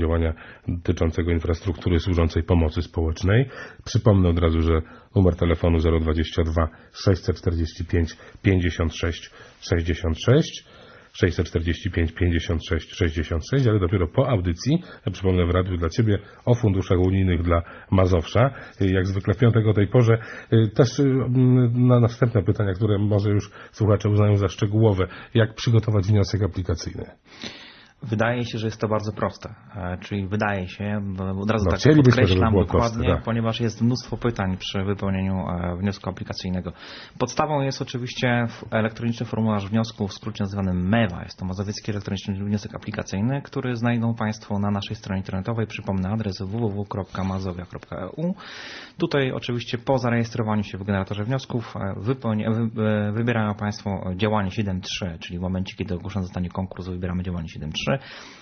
działania dotyczącego infrastruktury służącej pomocy społecznej. Przypomnę od razu, że numer telefonu 022 645 56 66 645 56 66, ale dopiero po audycji, przypomnę w radiu dla Ciebie o funduszach unijnych dla Mazowsza, jak zwykle w piątek o tej porze. Też na następne pytania, które może już słuchacze uznają za szczegółowe, jak przygotować wniosek aplikacyjny. Wydaje się, że jest to bardzo proste. E, czyli wydaje się, bo od razu No, tak podkreślam dokładnie, proste, tak. ponieważ jest mnóstwo pytań przy wypełnieniu e, wniosku aplikacyjnego. Podstawą jest oczywiście elektroniczny formularz wniosku, w skrócie nazywany MEWA. Jest to Mazowiecki Elektroniczny Wniosek Aplikacyjny, który znajdą Państwo na naszej stronie internetowej. Przypomnę adres www.mazowia.eu. Tutaj oczywiście po zarejestrowaniu się w generatorze wniosków e, wybierają Państwo działanie 7.3, czyli w momencie, kiedy ogłoszony zostanie konkurs, wybieramy działanie 7.3.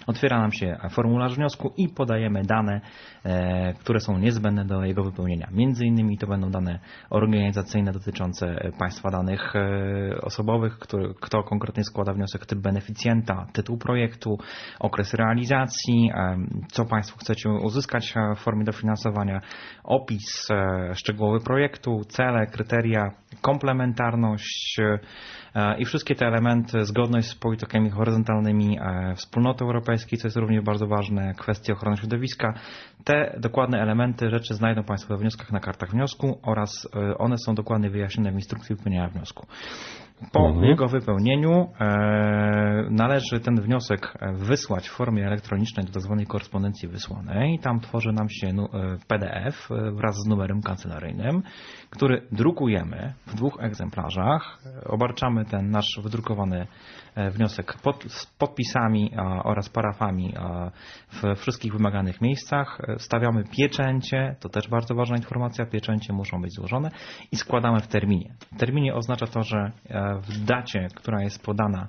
Otwiera nam się formularz wniosku i podajemy dane, e, które są niezbędne do jego wypełnienia. Między innymi to będą dane organizacyjne dotyczące Państwa danych e, osobowych, kto konkretnie składa wniosek, typ beneficjenta, tytuł projektu, okres realizacji, e, co Państwo chcecie uzyskać w formie dofinansowania, opis szczegółowy projektu, cele, kryteria, komplementarność i wszystkie te elementy, zgodność z politykami horyzontalnymi e, wspólnoty europejskiej, co jest również bardzo ważne, kwestie ochrony środowiska. Te dokładne elementy rzeczy znajdą Państwo we wnioskach na kartach wniosku oraz e, one są dokładnie wyjaśnione w instrukcji wypełniania wniosku. Po Mhm. jego wypełnieniu e, należy ten wniosek e, wysłać w formie elektronicznej do tzw. korespondencji wysłanej. Tam tworzy nam się nu- e, PDF e, wraz z numerem kancelaryjnym, który drukujemy w dwóch egzemplarzach. Obarczamy ten nasz wydrukowany wniosek pod, z podpisami a, oraz parafami a, w wszystkich wymaganych miejscach. Stawiamy pieczęcie, to też bardzo ważna informacja, pieczęcie muszą być złożone i składamy w terminie. W terminie oznacza to, że e, w dacie, która jest podana,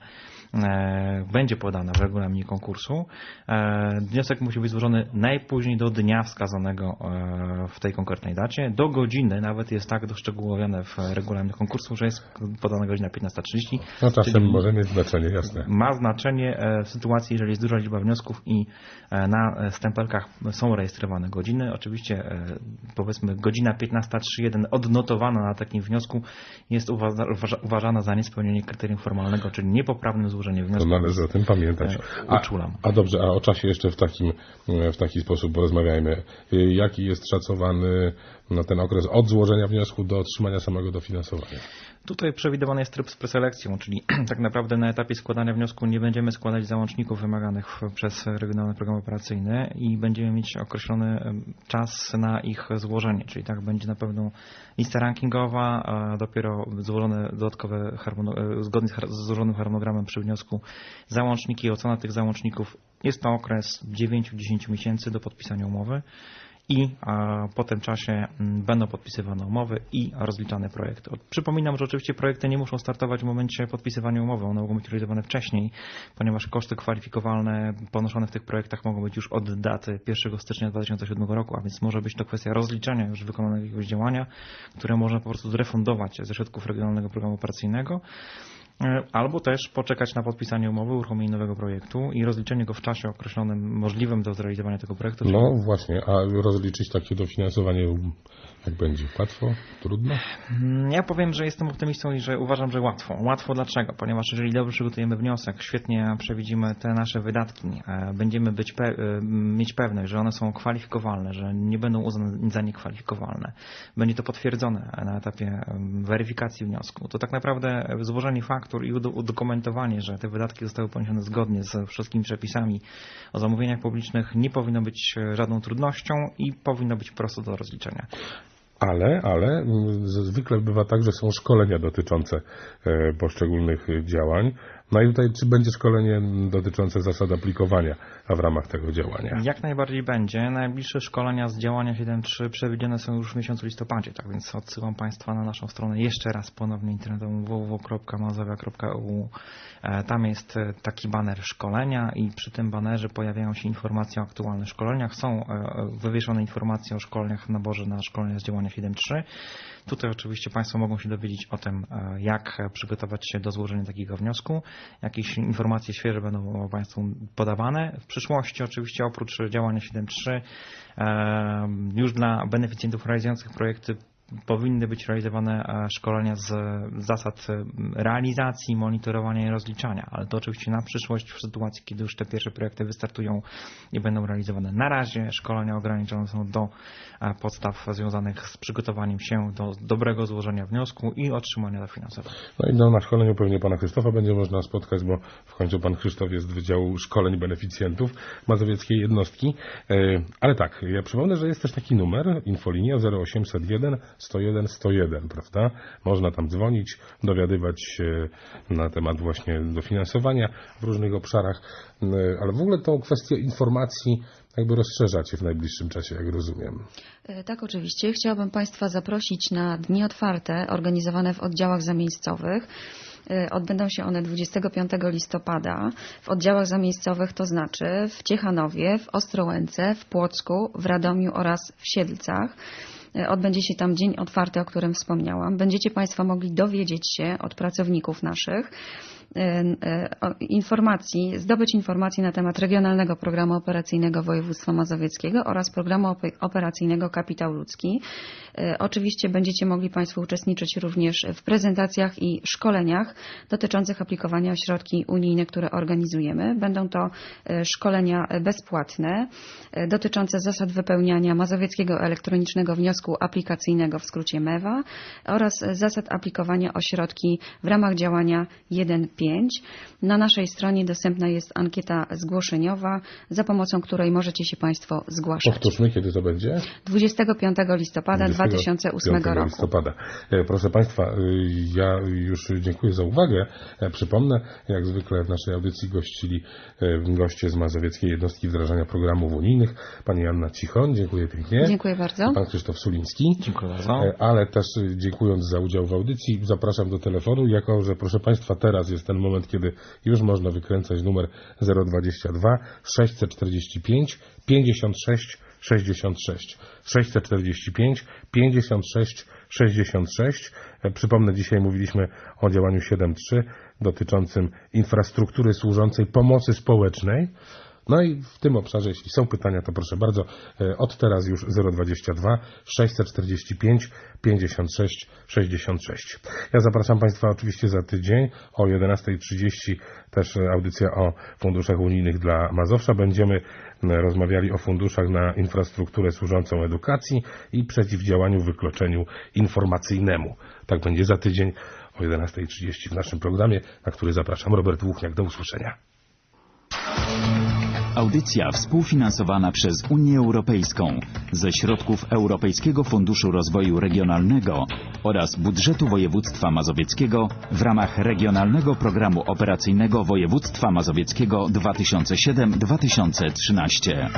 e, będzie podana w regulaminie konkursu, e, wniosek musi być złożony najpóźniej do dnia wskazanego e, w tej konkretnej dacie. Do godziny nawet jest tak doszczegółowione w regulaminie konkursu, że jest podana godzina 15.30. No czasem czyli może mieć znaczenie, jasne. ma znaczenie w sytuacji, jeżeli jest duża liczba wniosków i na stempelkach są rejestrowane godziny. Oczywiście powiedzmy godzina 15.31 odnotowana na takim wniosku jest uważa, uważa- uważana za niespełnienie kryterium formalnego, czyli niepoprawne złożenie To wniosku. należy o tym pamiętać. E, uczulam. A dobrze, a o czasie jeszcze w, takim, w taki sposób porozmawiajmy. Y, Jaki jest szacowany no, ten okres od złożenia wniosku do otrzymania samego dofinansowania? Tutaj przewidywany jest tryb z preselekcją, czyli tak naprawdę na etapie składania wniosku nie będziemy składać załączników wymaganych przez Regionalny Program Operacyjny i będziemy mieć określony czas na ich złożenie, czyli tak będzie na pewno lista rankingowa, a dopiero złożone dodatkowe, e, zgodnie z złożonym harmonogramem przy wniosku załączniki, ocena tych załączników. Jest to okres 9-10 miesięcy do podpisania umowy i po tym czasie mm, będą podpisywane umowy i rozliczane projekty. Przypominam, że oczywiście projekty nie muszą startować w momencie podpisywania umowy, one mogą być realizowane wcześniej, ponieważ koszty kwalifikowalne ponoszone w tych projektach mogą być już od daty 1 stycznia 2007 roku, a więc może być to kwestia rozliczenia już wykonanego jakiegoś działania, które można po prostu zrefundować ze środków Regionalnego Programu Operacyjnego. E, Albo też poczekać na podpisanie umowy, uruchomienie nowego projektu i rozliczenie go w czasie określonym możliwym do zrealizowania tego projektu. No właśnie, a rozliczyć takie dofinansowanie jak będzie? Łatwo? Trudno? Mm, Ja powiem, że jestem optymistą i że uważam, że łatwo. Łatwo dlaczego? Ponieważ jeżeli dobrze przygotujemy wniosek, świetnie przewidzimy te nasze wydatki, e, będziemy być pe- e, mieć pewność, że one są kwalifikowalne, że nie będą uznane za niekwalifikowalne. Będzie to potwierdzone na etapie weryfikacji wniosku. To tak naprawdę złożenie faktur i udo- udokumentowanie, że te wydatki zostały poniesione zgodnie ze wszystkimi przepisami o zamówieniach publicznych nie powinno być e, żadną trudnością i powinno być prosto do rozliczenia. Ale, ale mm, zwykle bywa tak, że są szkolenia dotyczące e, poszczególnych e, działań. No i tutaj, czy będzie szkolenie dotyczące zasad aplikowania w ramach tego działania? Jak najbardziej będzie. Najbliższe szkolenia z działania 7.3 przewidziane są już w miesiącu listopadzie, tak więc odsyłam Państwa na naszą stronę jeszcze raz ponownie internetową www.mazowia.eu. E, Tam jest e, taki baner szkolenia i przy tym banerze pojawiają się informacje o aktualnych szkoleniach. Są e, wywieszone informacje o szkoleniach naborze na szkolenia z działania 7.3. Tutaj oczywiście Państwo mogą się dowiedzieć o tym, jak przygotować się do złożenia takiego wniosku. Jakieś informacje świeże będą Państwu podawane. W przyszłości oczywiście oprócz działania 7.3 e, już dla beneficjentów realizujących projekty powinny być realizowane e, szkolenia z zasad e, realizacji, monitorowania i rozliczania, ale to oczywiście na przyszłość w sytuacji, kiedy już te pierwsze projekty wystartują i będą realizowane. Na razie szkolenia ograniczone są do e, podstaw związanych z przygotowaniem się do dobrego złożenia wniosku i otrzymania dofinansowego. No i na szkoleniu pewnie pana Krzysztofa będzie można spotkać, bo w końcu pan Krzysztof jest z Wydziału Szkoleń Beneficjentów Mazowieckiej Jednostki. Ale tak, ja przypomnę, że jest też taki numer, infolinia 0801 101 101, prawda? Można tam dzwonić, dowiadywać się na temat właśnie dofinansowania w różnych obszarach, ale w ogóle tą kwestię informacji jakby rozszerzacie w najbliższym czasie, jak rozumiem. Tak, oczywiście. Chciałabym Państwa zaprosić na dni otwarte organizowane w oddziałach zamiejscowych. Odbędą się one 25 listopada w oddziałach zamiejscowych, to znaczy w Ciechanowie, w Ostrołęce, w Płocku, w Radomiu oraz w Siedlcach. Odbędzie się tam dzień otwarty, o którym wspomniałam. Będziecie Państwo mogli dowiedzieć się od pracowników naszych informacji, zdobyć informacji na temat Regionalnego Programu Operacyjnego Województwa Mazowieckiego oraz Programu Operacyjnego Kapitał Ludzki. Oczywiście będziecie mogli Państwo uczestniczyć również w prezentacjach i szkoleniach dotyczących aplikowania o środki unijne, które organizujemy. Będą to szkolenia bezpłatne dotyczące zasad wypełniania Mazowieckiego Elektronicznego Wniosku Aplikacyjnego, w skrócie MEWA, oraz zasad aplikowania o środki w ramach działania 1.5. Na naszej stronie dostępna jest ankieta zgłoszeniowa, za pomocą której możecie się Państwo zgłaszać. Powtórzmy, kiedy to będzie? 25 listopada 2008 roku. listopada. Proszę Państwa, ja już dziękuję za uwagę. Przypomnę, jak zwykle w naszej audycji gościli goście z Mazowieckiej Jednostki Wdrażania Programów Unijnych. Pani Anna Cichon, dziękuję pięknie. Dziękuję bardzo. Pan Krzysztof Suliński. Dziękuję bardzo. Ale też dziękując za udział w audycji, zapraszam do telefonu, jako że proszę Państwa, teraz jest ten moment, kiedy już można wykręcać numer 022 645 56 66. 645 56 66. Przypomnę, dzisiaj mówiliśmy o działaniu 7.3 dotyczącym infrastruktury służącej pomocy społecznej. No i w tym obszarze, jeśli są pytania, to proszę bardzo, od teraz już 022 645 56 66. Ja zapraszam Państwa oczywiście za tydzień o 11.30 też audycja o funduszach unijnych dla Mazowsza. Będziemy rozmawiali o funduszach na infrastrukturę służącą edukacji i przeciwdziałaniu wykluczeniu informacyjnemu. Tak będzie za tydzień o 11.30 w naszym programie, na który zapraszam. Robert Łuchniak. Do usłyszenia. Audycja współfinansowana przez Unię Europejską ze środków Europejskiego Funduszu Rozwoju Regionalnego oraz budżetu województwa mazowieckiego w ramach Regionalnego Programu Operacyjnego Województwa Mazowieckiego 2007-2013.